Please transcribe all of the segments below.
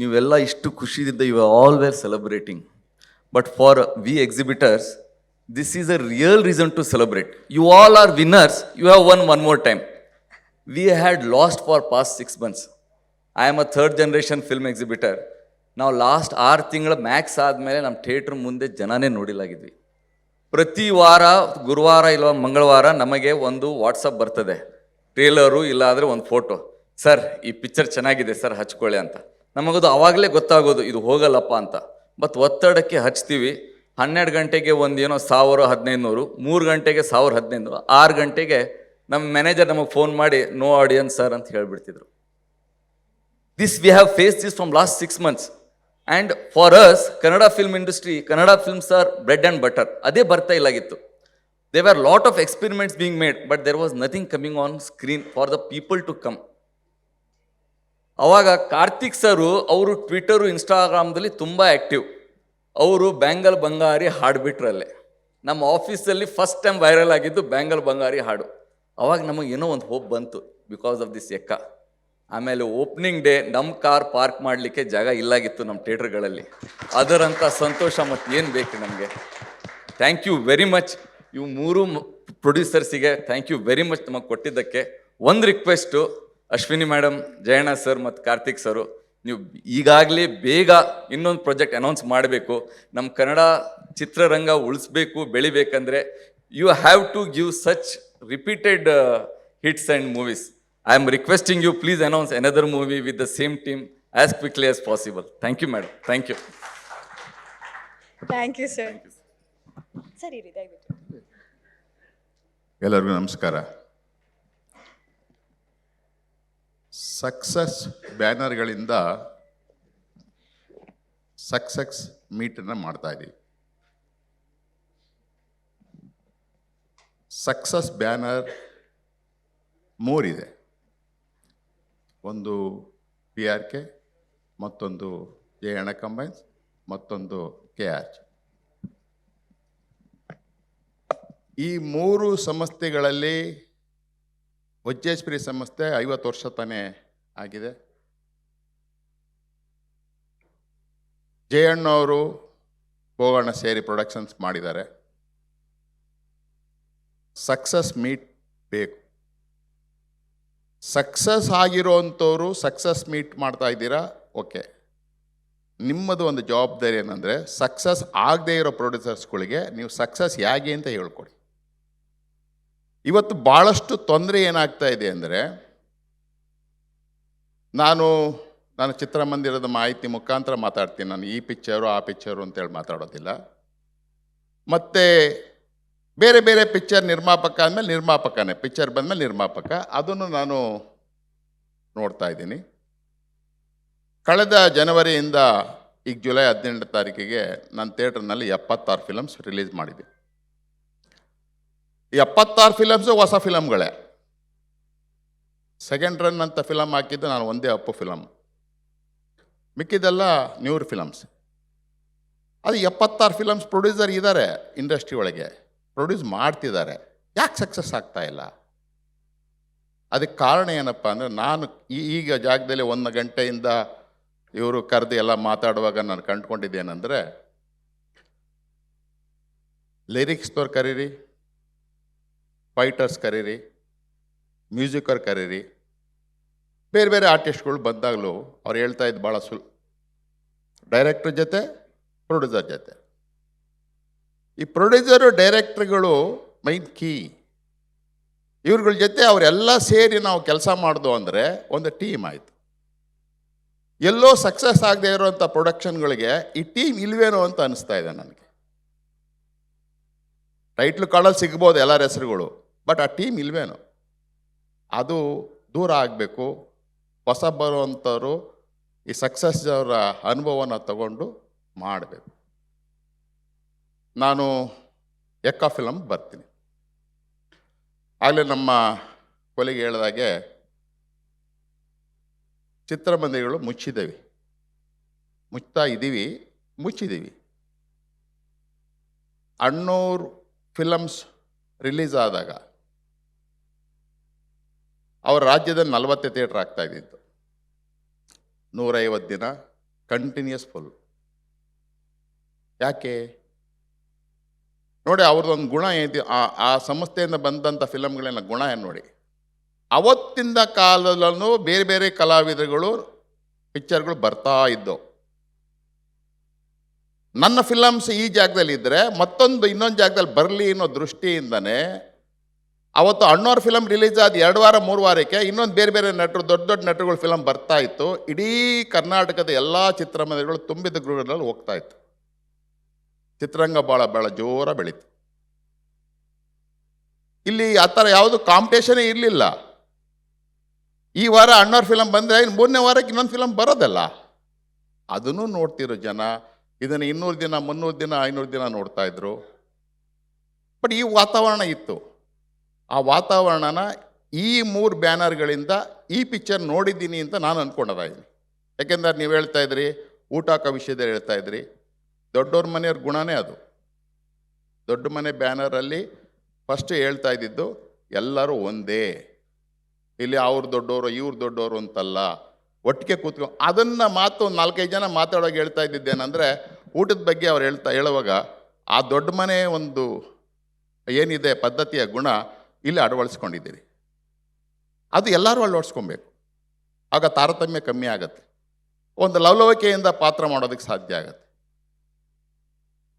ನೀವೆಲ್ಲ ಇಷ್ಟು ಖುಷಿಯಿಂದ you all were celebrating but for we exhibitors this is a real reason to celebrate you all are winners you have one one more time we had lost for past six months I am a third generation film exhibitor ನಾವು last ಆರು ತಿಂಗಳ Max ಆದಮೇಲೆ ನಮ್ಮ theatre ಮುಂದೆ ಜನನೇ ನೋಡಿಲಾಗಿದ್ವಿ. ಪ್ರತಿ ವಾರ, ಗುರುವಾರ ಇಲ್ಲ ಮಂಗಳವಾರ ನಮಗೆ ಒಂದು ವಾಟ್ಸಪ್ ಬರ್ತದೆ. ಟ್ರೇಲರು ಇಲ್ಲಾಂದರೆ ಒಂದು ಫೋಟೋ ಸರ್ ಈ ಪಿಕ್ಚರ್ ಚೆನ್ನಾಗಿದೆ ಸರ್ ಹಚ್ಕೊಳ್ಳಿ ಅಂತ. ನಮಗದು ಆವಾಗಲೇ ಗೊತ್ತಾಗೋದು, ಇದು ಹೋಗಲ್ಲಪ್ಪ ಅಂತ. ಬಟ್ ಒತ್ತಡಕ್ಕೆ ಹಚ್ತೀವಿ. ಹನ್ನೆರಡು ಗಂಟೆಗೆ ಒಂದೇನೋ ಸಾವಿರ ಹದಿನೈದು ನೂರು ಮೂರು ಗಂಟೆಗೆ ಸಾವಿರ ಹದಿನೈದು ನೂರು ಆರು ಗಂಟೆಗೆ ನಮ್ಮ ಮ್ಯಾನೇಜರ್ ನಮಗೆ ಫೋನ್ ಮಾಡಿ ನೋ ಆಡಿಯನ್ಸ್ ಸರ್ ಅಂತ ಹೇಳಿಬಿಡ್ತಿದ್ರು. This we have face this from last six months and for us Kannada film industry Kannada films are bread and butter ಅದೇ ಬರ್ತಾ ಇಲ್ಲಾಗಿತ್ತು. They are lot of experiments being made but there was nothing coming on screen for the people to come ಅವಾಗ ಕಾರ್ತಿಕ್ ಸರು ಅವರು Twitter ಇನ್ಸ್ಟಾಗ್ರಾಮ್ದಲ್ಲಿ ತುಂಬ active ಅವರು bangle ಬಂಗಾರಿ ಹಾಡುಬಿಟ್ರಲ್ಲೇ ನಮ್ಮ ಆಫೀಸಲ್ಲಿ first time viral ಆಗಿದ್ದು ಬ್ಯಾಂಗಲ್ ಬಂಗಾರಿ ಹಾಡು. ಅವಾಗ ನಮಗೆ ಏನೋ ಒಂದು ಹೋಪ್ ಬಂತು ಬಿಕಾಸ್ ಆಫ್ ದಿಸ್ ಎಕ್ಕ ಆಮೇಲೆ ಓಪನಿಂಗ್ ಡೇ ನಮ್ಮ ಕಾರ್ ಪಾರ್ಕ್ ಮಾಡಲಿಕ್ಕೆ ಜಾಗ ಇಲ್ಲಾಗಿತ್ತು ನಮ್ಮ ಥಿಯೇಟ್ರ್ಗಳಲ್ಲಿ ಅದರಂಥ ಸಂತೋಷ ಮತ್ತು ಏನು ಬೇಕು ನಮಗೆ. ಥ್ಯಾಂಕ್ ಯು ವೆರಿ ಮಚ್ ಇವು ಮೂರು ಪ್ರೊಡ್ಯೂಸರ್ಸಿಗೆ ಥ್ಯಾಂಕ್ ಯು ವೆರಿ ಮಚ್ ನಮಗೆ ಕೊಟ್ಟಿದ್ದಕ್ಕೆ. ಒಂದು request Ashwini madam Jayanna sir ಮತ್ತು ಕಾರ್ತಿಕ್ ಸರು ನೀವು ಈಗಾಗಲೇ ಬೇಗ ಇನ್ನೊಂದು ಪ್ರಾಜೆಕ್ಟ್ ಅನೌನ್ಸ್ ಮಾಡಬೇಕು. ನಮ್ಮ ಕನ್ನಡ ಚಿತ್ರರಂಗ ಉಳಿಸ್ಬೇಕು ಬೆಳಿಬೇಕಂದ್ರೆ you have to give such repeated hits and movies I am requesting you please announce another movie with the same team as quickly as possible thank you madam thank you thank you sir ಸರಿ ಎಲ್ಲರಿಗೂ ನಮಸ್ಕಾರ. Success ಬ್ಯಾನರ್ಗಳಿಂದ success ಮೀಟನ್ನು ಮಾಡ್ತಾ ಇದ್ದೀವಿ success banner ಮೂರಿದೆ. ಒಂದು P R K, ಮತ್ತೊಂದು A ಎಣ combines ಮತ್ತೊಂದು K R ಈ ಮೂರು ಸಂಸ್ಥೆಗಳಲ್ಲಿ ವಜ್ಜೇಶ್ವರಿ ಸಂಸ್ಥೆ ಐವತ್ತು ವರ್ಷ ತಾನೇ ಆಗಿದೆ. ಜಯಣ್ಣವರು ಬೋಗಣ್ಣ ಸೇರಿ ಪ್ರೊಡಕ್ಷನ್ಸ್ ಮಾಡಿದ್ದಾರೆ. ಸಕ್ಸಸ್ ಮೀಟ್ ಬೇಕು. ಸಕ್ಸಸ್ ಆಗಿರೋವಂಥವ್ರು ಸಕ್ಸಸ್ ಮೀಟ್ ಮಾಡ್ತಾ ಇದ್ದೀರಾ? ಓಕೆ ನಿಮ್ಮದು ಒಂದು ಜವಾಬ್ದಾರಿ ಏನಂದರೆ ಸಕ್ಸಸ್ ಆಗದೇ ಇರೋ ಪ್ರೊಡ್ಯೂಸರ್ಸ್ಗಳಿಗೆ ನೀವು ಸಕ್ಸಸ್ ಹೇಗೆ ಅಂತ ಹೇಳ್ಕೊಡಿ. ಇವತ್ತು ಭಾಳಷ್ಟು ತೊಂದರೆ ಏನಾಗ್ತಾ ಇದೆ ಅಂದರೆ, ನಾನು ನಾನು ಚಿತ್ರಮಂದಿರದ ಮಾಹಿತಿ ಮುಖಾಂತರ ಮಾತಾಡ್ತೀನಿ. ನಾನು ಈ ಪಿಕ್ಚರು, ಆ ಪಿಕ್ಚರು ಅಂತೇಳಿ ಮಾತಾಡೋದಿಲ್ಲ. ಮತ್ತು ಬೇರೆ ಬೇರೆ ಪಿಕ್ಚರ್ ನಿರ್ಮಾಪಕ ಅಂದಮೇಲೆ ನಿರ್ಮಾಪಕನೇ, ಪಿಕ್ಚರ್ ಬಂದಮೇಲೆ ನಿರ್ಮಾಪಕ. ಅದನ್ನು ನಾನು ನೋಡ್ತಾ ಇದ್ದೀನಿ. ಕಳೆದ ಜನವರಿಯಿಂದ ಈಗ ಜುಲೈ ಹದಿನೆಂಟು ತಾರೀಕಿಗೆ ನನ್ನ ಥಿಯೇಟ್ರ್ನಲ್ಲಿ ಎಪ್ಪತ್ತಾರು ಫಿಲಮ್ಸ್ ರಿಲೀಸ್ ಮಾಡಿದ್ದೆ ಎಪ್ಪತ್ತಾರು ಫಿಲಮ್ಸು ಹೊಸ ಫಿಲಮ್ಗಳೇ ಸೆಕೆಂಡ್ ರನ್ ಅಂತ ಫಿಲಮ್ ಹಾಕಿದ್ದು ನಾನು ಒಂದೇ ಅಪ್ಪು ಫಿಲಮ್ ಮಿಕ್ಕಿದೆಲ್ಲ ನ್ಯೂರ್ ಫಿಲಮ್ಸ್ ಅದು ಎಪ್ಪತ್ತಾರು ಫಿಲಮ್ಸ್ ಪ್ರೊಡ್ಯೂಸರ್ ಇದ್ದಾರೆ ಇಂಡಸ್ಟ್ರಿ ಒಳಗೆ. ಪ್ರೊಡ್ಯೂಸ್ ಮಾಡ್ತಿದ್ದಾರೆ. ಯಾಕೆ ಸಕ್ಸಸ್ ಆಗ್ತಾ ಇಲ್ಲ? ಅದಕ್ಕೆ ಕಾರಣ ಏನಪ್ಪ ಅಂದರೆ ನಾನು ಈಗ ಜಾಗದಲ್ಲಿ ಒಂದು ಗಂಟೆಯಿಂದ ಇವರು ಕರೆದು ಎಲ್ಲ ಮಾತಾಡುವಾಗ ನಾನು ಕಂಡುಕೊಂಡಿದ್ದೇನೆಂದರೆ ಲಿರಿಕ್ಸ್ದವ್ರು ಕರೀರಿ. ಫೈಟರ್ಸ್ ಕರೀರಿ, ಮ್ಯೂಸಿಕರ್ ಕರೀರಿ, ಬೇರೆ ಬೇರೆ ಆರ್ಟಿಸ್ಟ್ಗಳು ಬಂದಾಗಲೂ ಅವ್ರು ಹೇಳ್ತಾ ಇದ್ದು ಭಾಳ ಸುಲ್, ಡೈರೆಕ್ಟ್ರ್ ಜೊತೆ, ಪ್ರೊಡ್ಯೂಸರ್ ಜೊತೆ. ಈ ಪ್ರೊಡ್ಯೂಸರು, ಡೈರೆಕ್ಟ್ರುಗಳು ಮೈನ್ ಕೀ. ಇವ್ರಗಳ ಜೊತೆ ಅವರೆಲ್ಲ ಸೇರಿ ನಾವು ಕೆಲಸ ಮಾಡ್ದು ಅಂದರೆ ಒಂದು ಟೀಮ್ ಆಯಿತು. ಎಲ್ಲೋ ಸಕ್ಸಸ್ ಆಗದೆ ಇರೋವಂಥ ಪ್ರೊಡಕ್ಷನ್ಗಳಿಗೆ ಈ ಟೀಮ್ ಇಲ್ವೇನೋ ಅಂತ ಅನಿಸ್ತಾ ಇದೆ ನನಗೆ. ಟೈಟ್ಲು ಕಾರ್ಡಲ್ಲಿ ಸಿಗ್ಬೋದು ಎಲ್ಲರ ಹೆಸರುಗಳು. ಬಟ್ ಆ ಟೀಮ್ ಇಲ್ವೇನೋ? ಅದು ದೂರ ಆಗಬೇಕು. ಹೊಸ ಬರುವಂಥವ್ರು ಈ ಸಕ್ಸಸ್ ಅವರ ಅನುಭವನ ತಗೊಂಡು ಮಾಡಬೇಕು. ನಾನು ಎಕ್ಕ ಫಿಲಮ್ ಬರ್ತೀನಿ. ಆಗಲೇ ನಮ್ಮ ಕೊಲೆಗೆ ಹೇಳಿದಾಗೆ ಚಿತ್ರಮಂದಿರಗಳು ಮುಚ್ಚಿದ್ದೀವಿ ಮುಚ್ತಾ ಇದ್ದೀವಿ ಮುಚ್ಚಿದ್ದೀವಿ ಅಣ್ಣೂರು ಫಿಲಮ್ಸ್ ರಿಲೀಸ್ ಆದಾಗ ಅವ್ರ ರಾಜ್ಯದಲ್ಲಿ ನಲವತ್ತೇ ಥಿಯೇಟ್ರ್ ಆಗ್ತಾ ಇದ್ದಿತ್ತು. ನೂರೈವತ್ತು ದಿನ ಕಂಟಿನ್ಯೂಸ್ ಫುಲ್ ಯಾಕೆ? ನೋಡಿ ಅವ್ರದ್ದೊಂದು ಗುಣ ಏನಿದೆ, ಆ ಆ ಸಂಸ್ಥೆಯಿಂದ ಬಂದಂಥ ಫಿಲಮ್ಗಳನ್ನ ಗುಣ ಏನು ನೋಡಿ? ಅವತ್ತಿಂದ ಕಾಲದಲ್ಲೂ ಬೇರೆ ಬೇರೆ ಕಲಾವಿದರುಗಳು ಪಿಕ್ಚರ್ಗಳು ಬರ್ತಾ ಇದ್ದವು ನನ್ನ ಫಿಲಮ್ಸ್ ಈ ಜಾಗದಲ್ಲಿ ಇದ್ದರೆ ಮತ್ತೊಂದು ಇನ್ನೊಂದು ಜಾಗದಲ್ಲಿ ಬರಲಿ ಅನ್ನೋ ದೃಷ್ಟಿಯಿಂದನೇ ಅವತ್ತು ಅಣ್ಣವ್ರ ಫಿಲಮ್ ರಿಲೀಸ್ ಆದ ಎರಡು ವಾರ, ಮೂರು ವಾರಕ್ಕೆ ಇನ್ನೊಂದು ಬೇರೆ ಬೇರೆ ನಟರು, ದೊಡ್ಡ ದೊಡ್ಡ ನಟರುಗಳ ಫಿಲಮ್ ಬರ್ತಾ ಇತ್ತು. ಇಡೀ ಕರ್ನಾಟಕದ ಎಲ್ಲ ಚಿತ್ರಮಂದಿರಗಳು ತುಂಬಿದ ಗೃಹಗಳಲ್ಲಿ ಹೋಗ್ತಾ ಇತ್ತು. ಚಿತ್ರರಂಗ ಭಾಳ ಭಾಳ ಜೋರ ಬೆಳೀತು. ಇಲ್ಲಿ ಆ ಥರ ಯಾವುದು ಕಾಂಪಿಟೇಷನೇ ಇರಲಿಲ್ಲ. ಈ ವಾರ ಅಣ್ಣವ್ರ ಫಿಲಮ್ ಬಂದರೆ ಇನ್ನು ಮೂರನೇ ವಾರಕ್ಕೆ ಇನ್ನೊಂದು ಫಿಲಮ್ ಬರೋದಲ್ಲ. ಅದನ್ನು ನೋಡ್ತಿರೋ ಜನ, ಇದನ್ನು ಇನ್ನೂರು ದಿನ, ಮುನ್ನೂರು ದಿನ, ಐನೂರು ದಿನ ನೋಡ್ತಾ ಇದ್ರು. ಬಟ್ ಈ ವಾತಾವರಣ ಇತ್ತು. ಆ ವಾತಾವರಣನ ಈ ಮೂರು ಬ್ಯಾನರ್ಗಳಿಂದ ಈ ಪಿಕ್ಚರ್ ನೋಡಿದ್ದೀನಿ ಅಂತ ನಾನು ಅಂದ್ಕೊಂಡದ ಯಾಕೆಂದರೆ ನೀವು ಹೇಳ್ತಾ ಇದ್ರಿ, ಊಟ ಹಾಕೋ ವಿಷಯದಲ್ಲಿ ಹೇಳ್ತಾ ಇದ್ರಿ, ದೊಡ್ಡವ್ರ ಮನೆಯವ್ರ ಗುಣನೇ ಅದು. ದೊಡ್ಡ ಮನೆ ಬ್ಯಾನರಲ್ಲಿ ಫಸ್ಟ್ ಹೇಳ್ತಾ ಇದ್ದಿದ್ದು, ಎಲ್ಲರೂ ಒಂದೇ. ಇಲ್ಲಿ ಅವ್ರು ದೊಡ್ಡವರು, ಇವ್ರು ದೊಡ್ಡವರು ಅಂತಲ್ಲ. ಒಟ್ಟಿಗೆ ಕೂತ್ಕೊ, ಅದನ್ನು ಮಾತು ಒಂದು ನಾಲ್ಕೈದು ಜನ ಮಾತಾಡೋಕೆ ಹೇಳ್ತಾ ಇದ್ದಿದ್ದೇನೆಂದರೆ, ಊಟದ ಬಗ್ಗೆ ಅವ್ರು ಹೇಳ್ತಾ, ಹೇಳುವಾಗ, ಆ ದೊಡ್ಡ ಮನೆ ಒಂದು ಏನಿದೆ ಪದ್ಧತಿಯ ಗುಣ ಇಲ್ಲಿ ಅಳವಡಿಸ್ಕೊಂಡಿದ್ದೀರಿ. ಅದು ಎಲ್ಲರೂ ಅಳವಡಿಸ್ಕೊಬೇಕು. ಆಗ ತಾರತಮ್ಯ ಕಮ್ಮಿ ಆಗತ್ತೆ. ಒಂದು ಲವಲವಿಕೆಯಿಂದ ಪಾತ್ರ ಮಾಡೋದಕ್ಕೆ ಸಾಧ್ಯ ಆಗತ್ತೆ.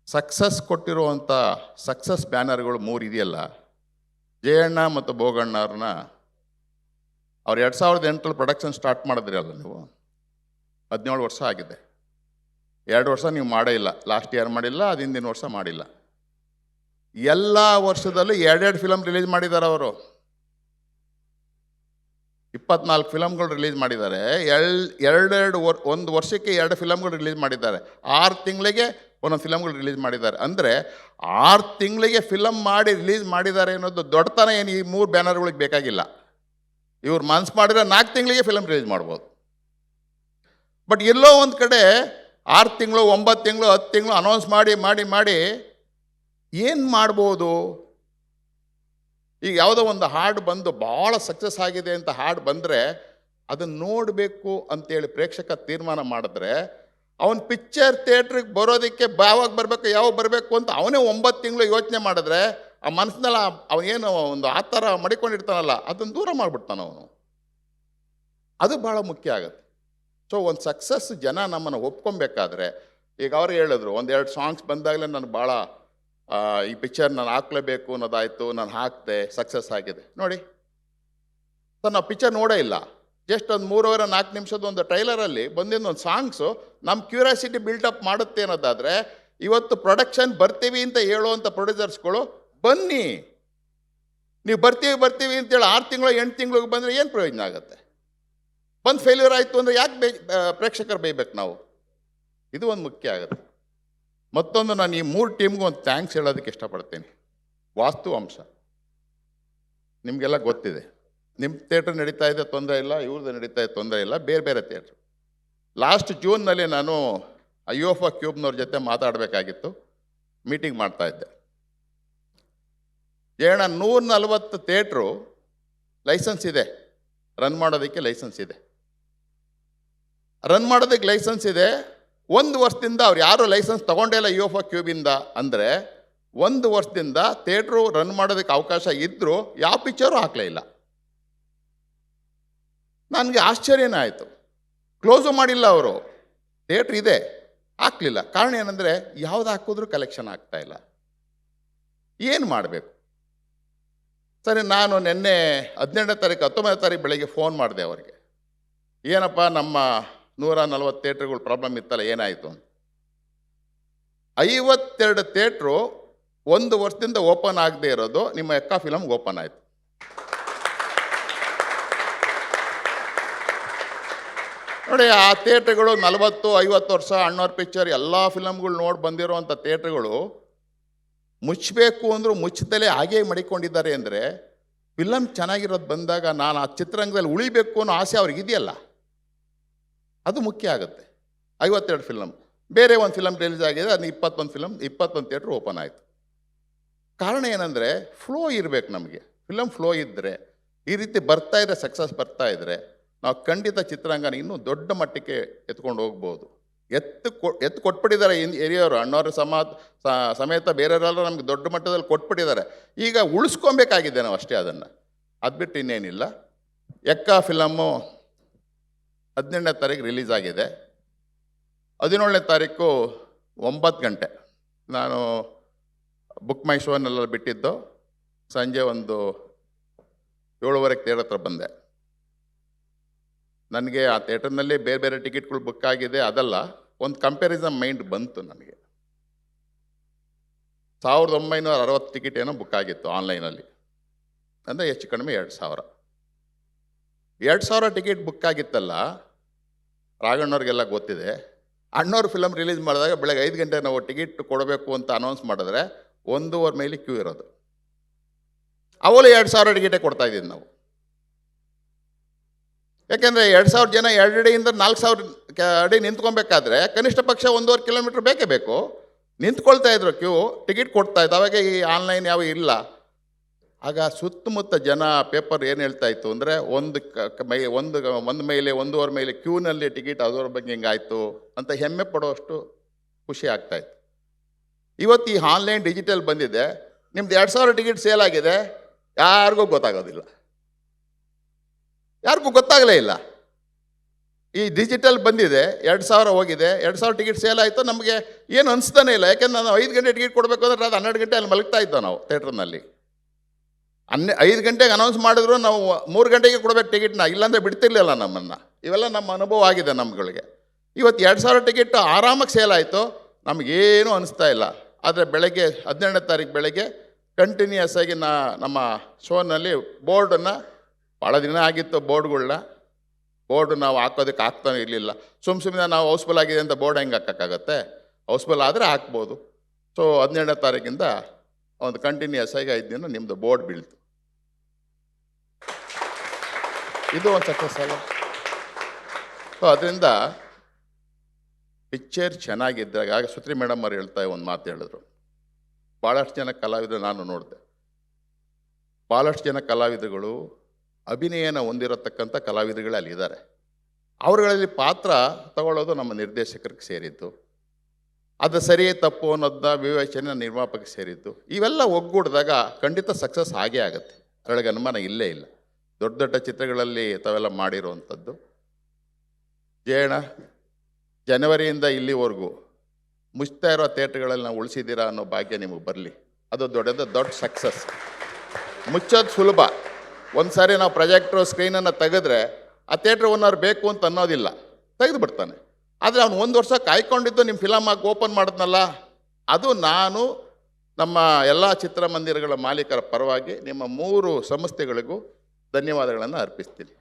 ಸಕ್ಸಸ್ ಕೊಟ್ಟಿರುವಂಥ ಸಕ್ಸಸ್ ಬ್ಯಾನರ್ಗಳು ಮೂರು ಇದೆಯಲ್ಲ, ಜಯಣ್ಣ ಮತ್ತು ಭೋಗಣ್ಣವ್ರನ್ನ ಅವ್ರು ಎರಡು ಸಾವಿರದ ಎಂಟರಲ್ಲಿ ಪ್ರೊಡಕ್ಷನ್ ಸ್ಟಾರ್ಟ್ ಮಾಡಿದ್ರಲ್ಲ ನೀವು? ಹದಿನೇಳು ವರ್ಷ ಆಗಿದೆ. ಎರಡು ವರ್ಷ ನೀವು ಮಾಡೇ ಇಲ್ಲ. ಲಾಸ್ಟ್ ಇಯರ್ ಮಾಡಿಲ್ಲ ಅದು ಹಿಂದಿನ ವರ್ಷ ಮಾಡಿಲ್ಲ. ಎಲ್ಲ ವರ್ಷದಲ್ಲೂ ಎರಡೆರಡು ಫಿಲಮ್ ರಿಲೀಸ್ ಮಾಡಿದ್ದಾರೆ ಅವರು. ಇಪ್ಪತ್ನಾಲ್ಕು ಫಿಲಮ್ಗಳು ರಿಲೀಸ್ ಮಾಡಿದ್ದಾರೆ. ಎಲ್ ಎರಡೆರಡು ವರ್, ಒಂದು ವರ್ಷಕ್ಕೆ ಎರಡು ಫಿಲಮ್ಗಳು ರಿಲೀಸ್ ಮಾಡಿದ್ದಾರೆ. ಆರು ತಿಂಗಳಿಗೆ ಒಂದೊಂದು ಫಿಲಮ್ಗಳು ರಿಲೀಸ್ ಮಾಡಿದ್ದಾರೆ. ಅಂದರೆ ಆರು ತಿಂಗಳಿಗೆ ಫಿಲಮ್ ಮಾಡಿ ರಿಲೀಸ್ ಮಾಡಿದ್ದಾರೆ ಅನ್ನೋದು ದೊಡ್ಡತನ ಏನು ಈ ಮೂರು ಬ್ಯಾನರ್ಗಳಿಗೆ ಬೇಕಾಗಿಲ್ಲ. ಇವ್ರು ಮನ್ಸು ಮಾಡಿದ್ರೆ ನಾಲ್ಕು ತಿಂಗಳಿಗೆ ಫಿಲಮ್ ರಿಲೀಸ್ ಮಾಡ್ಬೋದು. ಬಟ್ ಎಲ್ಲೋ ಒಂದು ಕಡೆ ಆರು ತಿಂಗಳು, ಒಂಬತ್ತು ತಿಂಗಳು, ಹತ್ತು ತಿಂಗಳು ಅನೌನ್ಸ್ ಮಾಡಿ ಮಾಡಿ ಮಾಡಿ ಏನು ಮಾಡ್ಬೋದು? ಈಗ ಯಾವುದೋ ಒಂದು ಹಾಡು ಬಂದು ಭಾಳ ಸಕ್ಸಸ್ ಆಗಿದೆ ಅಂತ ಹಾಡು ಬಂದರೆ ಅದನ್ನು ನೋಡಬೇಕು ಅಂತೇಳಿ ಪ್ರೇಕ್ಷಕ ತೀರ್ಮಾನ ಮಾಡಿದ್ರೆ ಅವನು ಪಿಕ್ಚರ್ ಥಿಯೇಟ್ರಿಗೆ ಬರೋದಕ್ಕೆ ಯಾವಾಗ ಬರಬೇಕು ಯಾವಾಗ ಬರಬೇಕು ಅಂತ ಅವನೇ ಒಂಬತ್ತು ತಿಂಗಳು ಯೋಚನೆ ಮಾಡಿದ್ರೆ ಆ ಮನಸ್ಸಿನಲ್ಲಿ ಅವನೇನು ಒಂದು ಆ ಥರ ಮಡಿಕೊಂಡಿರ್ತಾನಲ್ಲ ಅದನ್ನು ದೂರ ಮಾಡಿಬಿಡ್ತಾನ ಅವನು. ಅದು ಭಾಳ ಮುಖ್ಯ ಆಗುತ್ತೆ. ಸೊ ಒಂದು ಸಕ್ಸಸ್ ಜನ ನಮ್ಮನ್ನು ಒಪ್ಕೊಬೇಕಾದ್ರೆ, ಈಗ ಅವ್ರು ಹೇಳಿದ್ರು ಒಂದೆರಡು ಸಾಂಗ್ಸ್ ಬಂದಾಗಲೇ ನಾನು ಭಾಳ ಈ ಪಿಕ್ಚರ್ ನಾನು ಹಾಕ್ಲೇಬೇಕು ಅನ್ನೋದಾಯಿತು, ನಾನು ಹಾಕಿದೆ ಸಕ್ಸಸ್ ಆಗಿದೆ. ನೋಡಿ, ಸರ್, ನಾವು ಪಿಕ್ಚರ್ ನೋಡೇ ಇಲ್ಲ. ಜಸ್ಟ್ ಒಂದು ಮೂರುವರೆ, ನಾಲ್ಕು ನಿಮಿಷದ ಒಂದು ಟ್ರೈಲರಲ್ಲಿ ಬಂದಿದ್ದ ಒಂದು ಸಾಂಗ್ಸು ನಮ್ಮ ಕ್ಯೂರಿಯಾಸಿಟಿ ಬಿಲ್ಟಪ್ ಮಾಡುತ್ತೆ ಅನ್ನೋದಾದರೆ, ಇವತ್ತು ಪ್ರೊಡಕ್ಷನ್ ಬರ್ತೀವಿ ಅಂತ ಹೇಳುವಂಥ ಪ್ರೊಡ್ಯೂಸರ್ಸ್ಗಳು ಬನ್ನಿ. ನೀವು ಬರ್ತೀವಿ ಬರ್ತೀವಿ ಅಂತೇಳಿ ಆರು ತಿಂಗಳು, ಎಂಟು ತಿಂಗಳಿಗೆ ಬಂದರೆ ಏನು ಪ್ರಯೋಜನ ಆಗುತ್ತೆ? ಬಂದು ಫೇಲ್ಯೂರ್ ಆಯಿತು ಅಂದರೆ ಯಾಕೆ ಬೇ ಪ್ರೇಕ್ಷಕರು ಬೈಬೇಕು ನಾವು? ಇದು ಒಂದು ಮುಖ್ಯ ಆಗುತ್ತೆ. ಮತ್ತೊಂದು ನಾನು ಈ ಮೂರು ಟೀಮ್ಗೂ ಒಂದು ಥ್ಯಾಂಕ್ಸ್ ಹೇಳೋದಕ್ಕೆ ಇಷ್ಟಪಡ್ತೀನಿ. ವಾಸ್ತು ಅಂಶ. ನಿಮಗೆಲ್ಲ ಗೊತ್ತಿದೆ. ನಿಮ್ಮ ಥಿಯೇಟ್ರ್ ನಡೀತಾ ಇದೆ, ತೊಂದರೆ ಇಲ್ಲ ಇವ್ರದ್ದು ನಡೀತಾ ಇದೆ, ತೊಂದರೆ ಇಲ್ಲ, ಬೇರೆ ಬೇರೆ ಥಿಯೇಟ್ರ್ ಲಾಸ್ಟ್ ಜೂನ್ನಲ್ಲಿ ನಾನು ಐಯೋಫಾ ಕ್ಯೂಬ್ನವ್ರ ಜೊತೆ ಮಾತಾಡಬೇಕಾಗಿತ್ತು. ಮೀಟಿಂಗ್ ಮಾಡ್ತಾ ಇದ್ದೆ. ಏಣ ನೂರ ನಲವತ್ತು ಥಿಯೇಟ್ರು ಲೈಸೆನ್ಸ್ ಇದೆ. ರನ್ ಮಾಡೋದಕ್ಕೆ ಲೈಸೆನ್ಸ್ ಇದೆ. ರನ್ ಮಾಡೋದಕ್ಕೆ ಲೈಸೆನ್ಸ್ ಇದೆ. ಒಂದು ವರ್ಷದಿಂದ ಅವ್ರು ಯಾರು ಲೈಸೆನ್ಸ್ ತೊಗೊಂಡೇ ಇಲ್ಲ ಯು ಎಫ್ ಕ್ಯೂಬಿಂದ ಅಂದರೆ ಒಂದು ವರ್ಷದಿಂದ ಥಿಯೇಟ್ರು ರನ್ ಮಾಡೋದಕ್ಕೆ ಅವಕಾಶ ಇದ್ದರೂ ಯಾವ ಪಿಕ್ಚರು ಹಾಕಲೇ ಇಲ್ಲ. ನನಗೆ ಆಶ್ಚರ್ಯನೇ ಆಯಿತು. ಕ್ಲೋಸು ಮಾಡಿಲ್ಲ ಅವರು. ಥಿಯೇಟ್ರ್ ಇದೆ, ಹಾಕಲಿಲ್ಲ. ಕಾರಣ ಏನಂದರೆ ಯಾವ್ದು ಹಾಕಿದ್ರೂ ಕಲೆಕ್ಷನ್ ಆಗ್ತಾ ಇಲ್ಲ. ಏನು ಮಾಡಬೇಕು? ಸರಿ, ನಾನು ನಿನ್ನೆ ಹದಿನೆಂಟನೇ ತಾರೀಕು ಹತ್ತೊಂಬತ್ತನೇ ತಾರೀಕು ಬೆಳಗ್ಗೆ ಫೋನ್ ಮಾಡಿದೆ ಅವರಿಗೆ. ಏನಪ್ಪ, ನಮ್ಮ ನೂರ ನಲ್ವತ್ತು ಥಿಯೇಟ್ರ್ಗಳು ಪ್ರಾಬ್ಲಮ್ ಇತ್ತಲ್ಲ, ಏನಾಯಿತು? ಐವತ್ತೆರಡು ಥಿಯೇಟ್ರು ಒಂದು ವರ್ಷದಿಂದ ಓಪನ್ ಆಗದೆ ಇರೋದು, ನಿಮ್ಮ ಎಕ್ಕ ಫಿಲಮ್ಗೆ ಓಪನ್ ಆಯಿತು. ನೋಡಿ, ಆ ಥಿಯೇಟ್ರ್ಗಳು ನಲವತ್ತು, ಐವತ್ತು ವರ್ಷ, ಅಣ್ಣವ್ರ ಪಿಕ್ಚರ್ ಎಲ್ಲ ಫಿಲಮ್ಗಳು ನೋಡಿ ಬಂದಿರೋವಂಥ ಥಿಯೇಟ್ರ್ಗಳು ಮುಚ್ಚಬೇಕು ಅಂದರೂ ಮುಚ್ಚದಲ್ಲೇ ಹಾಗೇ ಮಡಿಕೊಂಡಿದ್ದಾರೆ ಅಂದರೆ ಫಿಲಮ್ ಚೆನ್ನಾಗಿರೋದು ಬಂದಾಗ ನಾನು ಆ ಚಿತ್ರರಂಗದಲ್ಲಿ ಉಳಿಬೇಕು ಅನ್ನೋ ಆಸೆ ಅವ್ರಿಗೆ ಇದೆಯಲ್ಲ ಅದು ಮುಖ್ಯ ಆಗುತ್ತೆ. ಐವತ್ತೆರಡು ಫಿಲಮ್ ಬೇರೆ ಒಂದು ಫಿಲಮ್ ರಿಲೀಸ್ ಆಗಿದೆ ಅದನ್ನ ಇಪ್ಪತ್ತೊಂದು ಫಿಲಮ್ ಇಪ್ಪತ್ತೊಂದು ಥಿಯೇಟ್ರ್ ಓಪನ್ ಆಯಿತು. ಕಾರಣ ಏನಂದರೆ ಫ್ಲೋ ಇರಬೇಕು ನಮಗೆ. ಫಿಲಮ್ ಫ್ಲೋ ಇದ್ದರೆ ಈ ರೀತಿ ಬರ್ತಾ ಇದ್ರೆ ಸಕ್ಸಸ್ ಬರ್ತಾ ಇದ್ದರೆ ನಾವು ಖಂಡಿತ ಚಿತ್ರರಂಗನ ಇನ್ನೂ ದೊಡ್ಡ ಮಟ್ಟಕ್ಕೆ ಎತ್ಕೊಂಡು ಹೋಗ್ಬೋದು. ಎತ್ತು ಕೊ, ಎತ್ತು ಕೊಟ್ಬಿಟ್ಟಿದ್ದಾರೆ ಇನ್ ಹಿರಿಯವರು ಅಣ್ಣವರು ಸಮ ಸಮೇತ ಬೇರೆಯವರೆಲ್ಲ ನಮಗೆ ದೊಡ್ಡ ಮಟ್ಟದಲ್ಲಿ ಕೊಟ್ಬಿಟ್ಟಿದ್ದಾರೆ. ಈಗ ಉಳಿಸ್ಕೊಬೇಕಾಗಿದೆ ನಾವು ಅಷ್ಟೇ ಅದನ್ನು. ಅದು ಬಿಟ್ಟು ಇನ್ನೇನಿಲ್ಲ. ಎಕ್ಕ ಫಿಲಮ್ಮು ಹದಿನೆಂಟನೇ ತಾರೀಕು ರಿಲೀಸ್ ಆಗಿದೆ. ಹದಿನೇಳನೇ ತಾರೀಕು ಒಂಬತ್ತು ಗಂಟೆ ನಾನು ಬುಕ್ ಮೈ ಶೋನೆಲ್ಲ ಬಿಟ್ಟಿದ್ದು. ಸಂಜೆ ಒಂದು ಏಳುವರೆಗೆ ಥಿಯೇಟರ್ ಹತ್ರ ಬಂದೆ. ನನಗೆ ಆ ಥಿಯೇಟರ್ನಲ್ಲಿ ಬೇರೆ ಬೇರೆ ಟಿಕೆಟ್ಗಳು ಬುಕ್ ಆಗಿದೆ. ಅದಲ್ಲ, ಒಂದು ಕಂಪ್ಯಾರಿಸನ್ ಮೈಂಡ್ ಬಂತು ನನಗೆ. ಸಾವಿರದ ಒಂಬೈನೂರ ಅರವತ್ತು ಟಿಕೆಟ್ ಏನೋ ಬುಕ್ ಆಗಿತ್ತು ಆನ್ಲೈನಲ್ಲಿ ಅಂದರೆ ಹೆಚ್ಚು ಕಡಿಮೆ ಎರಡು ಸಾವಿರ. ಎರಡು ಸಾವಿರ ಟಿಕೆಟ್ ಬುಕ್ ಆಗಿತ್ತಲ್ಲ ರಾಘಣ್ಣವ್ರಿಗೆಲ್ಲ ಗೊತ್ತಿದೆ. ಅಣ್ಣವ್ರ ಫಿಲಮ್ ರಿಲೀಸ್ ಮಾಡಿದಾಗ ಬೆಳಗ್ಗೆ ಐದು ಗಂಟೆ ನಾವು ಟಿಕೆಟ್ ಕೊಡಬೇಕು ಅಂತ ಅನೌನ್ಸ್ ಮಾಡಿದ್ರೆ ಒಂದೂವರೆ ಮೈಲಿ ಕ್ಯೂ ಇರೋದು. ಅವಳು ಎರಡು ಸಾವಿರ ಟಿಕೆಟೇ ಕೊಡ್ತಾ ಇದ್ದೀವಿ ನಾವು. ಯಾಕೆಂದರೆ ಎರಡು ಸಾವಿರ ಜನ ಎರಡು ಅಡಿಯಿಂದ ನಾಲ್ಕು ಸಾವಿರ ಅಡಿ ನಿಂತ್ಕೊಬೇಕಾದ್ರೆ ಕನಿಷ್ಠ ಪಕ್ಷ ಒಂದೂವರೆ ಕಿಲೋಮೀಟ್ರ್ ಬೇಕೇ ಬೇಕು. ನಿಂತ್ಕೊಳ್ತಾ ಇದ್ರು ಕ್ಯೂ ಟಿಕೆಟ್ ಕೊಡ್ತಾ ಇದ್ದು ಅವಾಗ ಈ ಆನ್ಲೈನ್ ಯಾವ ಇಲ್ಲ. ಆಗ ಸುತ್ತಮುತ್ತ ಜನ ಪೇಪರ್ ಏನು ಹೇಳ್ತಾ ಇತ್ತು ಅಂದರೆ ಒಂದು ಕ- ಮೈ, ಒಂದು ಒಂದು ಮೇಲೆ, ಒಂದೂವರೆ ಮೇಲೆ ಕ್ಯೂನಲ್ಲಿ ಟಿಕೆಟ್ ಅದರ ಬಗ್ಗೆ ಹಿಂಗಾಯ್ತು ಅಂತ ಹೆಮ್ಮೆ ಪಡೋಷ್ಟು ಖುಷಿ ಆಗ್ತಾಯಿತ್ತು ಇವತ್ತು ಈ ಆನ್ಲೈನ್ ಡಿಜಿಟಲ್ ಬಂದಿದೆ, ನಿಮ್ದು ಎರಡು ಸಾವಿರ ಟಿಕೆಟ್ ಸೇಲ್ ಆಗಿದೆ, ಯಾರಿಗೂ ಗೊತ್ತಾಗೋದಿಲ್ಲ. ಯಾರಿಗೂ ಗೊತ್ತಾಗಲೇ ಇಲ್ಲ. ಈ ಡಿಜಿಟಲ್ ಬಂದಿದೆ, ಎರಡು ಸಾವಿರ ಹೋಗಿದೆ, ಎರಡು ಸಾವಿರ ಟಿಕೆಟ್ ಸೇಲ್ ಆಯಿತು, ನಮಗೆ ಏನು ಅನಿಸ್ತಾನೆ ಇಲ್ಲ. ಯಾಕೆಂದ್ರೆ ನಾನು ಐದು ಗಂಟೆ ಟಿಕೆಟ್ ಕೊಡಬೇಕು ಅಂದರೆ ಅದು ಹನ್ನೆರಡು ಗಂಟೆ ಅಲ್ಲಿ ಮಲಗ್ತಾ ಇದ್ದೋ ನಾವು ಥಿಯೇಟ್ರ್ನಲ್ಲಿ ಹನ್ನೆ ಐದು ಗಂಟೆಗೆ ಅನೌನ್ಸ್ ಮಾಡಿದ್ರು ನಾವು ಮೂರು ಗಂಟೆಗೆ ಕೊಡಬೇಕು ಟಿಕೆಟ್ನ ಇಲ್ಲಾಂದರೆ ಬಿಡ್ತಿರ್ಲಿಲ್ಲ ನಮ್ಮನ್ನು. ಇವೆಲ್ಲ ನಮ್ಮ ಅನುಭವ ಆಗಿದೆ ನಮ್ಗಳಿಗೆ. ಇವತ್ತು ಎರಡು ಸಾವಿರ ಟಿಕೆಟ್ ಆರಾಮಾಗಿ ಸೇಲ್ ಆಯಿತು, ನಮಗೇನು ಅನಿಸ್ತಾ ಇಲ್ಲ. ಆದರೆ ಬೆಳಗ್ಗೆ ಹದಿನೆಂಟನೇ ತಾರೀಕು ಬೆಳಗ್ಗೆ ಕಂಟಿನ್ಯೂಸ್ ಆಗಿ ನಾ, ನಮ್ಮ ಶೋನಲ್ಲಿ ಬೋರ್ಡನ್ನು ಭಾಳ ದಿನ ಆಗಿತ್ತು ಬೋರ್ಡ್ಗಳನ್ನ ಬೋರ್ಡ್ ನಾವು ಹಾಕೋದಕ್ಕೆ ಆಗ್ತಾನೆ ಇರಲಿಲ್ಲ. ಸುಮ್ಮ ಸುಮ್ಮನೆ ನಾವು ಹೌಸ್ಫುಲ್ ಆಗಿದೆ ಅಂತ ಬೋರ್ಡ್ ಹೆಂಗೆ ಹಾಕೋಕ್ಕಾಗತ್ತೆ? ಹೌಸ್ಫುಲ್ ಆದರೆ ಹಾಕ್ಬೋದು. ಸೊ ಹದಿನೆಂಟನೇ ತಾರೀಕಿಂದ ಒಂದು ಕಂಟಿನ್ಯೂಸ್ ಆಗಿ ಐದು ದಿನ ನಿಮ್ಮದು ಬೋರ್ಡ್ ಬೀಳ್ತು. ಇದು ಒಂದು ಸಕ್ಸಸ್ ಅಲ್ಲ ಅದರಿಂದ ಪಿಕ್ಚರ್ ಚೆನ್ನಾಗಿದ್ದಾಗ ಆಗ ಸುತ್ರಿ ಮೇಡಮ್ ಅವ್ರು ಹೇಳ್ತಾ ಒಂದು ಮಾತು ಹೇಳಿದ್ರು. ಭಾಳಷ್ಟು ಜನ ಕಲಾವಿದರು ನಾನು ನೋಡಿದೆ. ಭಾಳಷ್ಟು ಜನ ಕಲಾವಿದರುಗಳು ಅಭಿನಯನ ಹೊಂದಿರತಕ್ಕಂಥ ಕಲಾವಿದರುಗಳು ಅಲ್ಲಿದ್ದಾರೆ ಅವರುಗಳಲ್ಲಿ ಪಾತ್ರ ತಗೊಳ್ಳೋದು ನಮ್ಮ ನಿರ್ದೇಶಕರಿಗೆ ಸೇರಿದ್ದು. ಅದು ಸರಿ ತಪ್ಪು ಅನ್ನೋದನ್ನ ವಿವೇಚನೆ ನಿರ್ಮಾಪಕ ಸೇರಿದ್ದು. ಇವೆಲ್ಲ ಒಗ್ಗೂಡಿದಾಗ ಖಂಡಿತ ಸಕ್ಸಸ್ ಆಗೇ ಆಗುತ್ತೆ. ಅದರೊಳಗೆ ಅನುಮಾನ ಇಲ್ಲೇ ಇಲ್ಲ. ದೊಡ್ಡ ದೊಡ್ಡ ಚಿತ್ರಗಳಲ್ಲಿ ತಾವೆಲ್ಲ ಮಾಡಿರುವಂಥದ್ದು. ಜೇಣ ಜನವರಿಯಿಂದ ಇಲ್ಲಿವರೆಗೂ ಮುಚ್ತಾ ಇರೋ ಥಿಯೇಟ್ರ್ಗಳಲ್ಲಿ ನಾವು ಉಳಿಸಿದ್ದೀರಾ ಅನ್ನೋ ಭಾಗ್ಯ ನಿಮಗೆ ಬರಲಿ. ಅದು ದೊಡ್ಡದ ದೊಡ್ಡ ಸಕ್ಸಸ್ ಮುಚ್ಚೋದು ಸುಲಭ. ಒಂದು ಸಾರಿ ನಾವು ಪ್ರೊಜೆಕ್ಟ್ರು ಸ್ಕ್ರೀನನ್ನು ತೆಗೆದ್ರೆ ಆ ಥಿಯೇಟ್ರ್ ಓನರ್ ಬೇಕು ಅಂತ ಅನ್ನೋದಿಲ್ಲ. ತೆಗೆದು ಬಿಡ್ತಾನೆ. ಆದರೆ ಅವನು ಒಂದು ವರ್ಷ ಕಾಯ್ಕೊಂಡಿದ್ದು ನಿಮ್ಮ ಫಿಲಮ್ ಆಗಿ ಓಪನ್ ಮಾಡಿದ್ನಲ್ಲ, ಅದು ನಾನು ನಮ್ಮ ಎಲ್ಲ ಚಿತ್ರಮಂದಿರಗಳ ಮಾಲೀಕರ ಪರವಾಗಿ ನಿಮ್ಮ ಮೂರು ಸಂಸ್ಥೆಗಳಿಗೂ ಧನ್ಯವಾದಗಳನ್ನು ಅರ್ಪಿಸ್ತೀನಿ.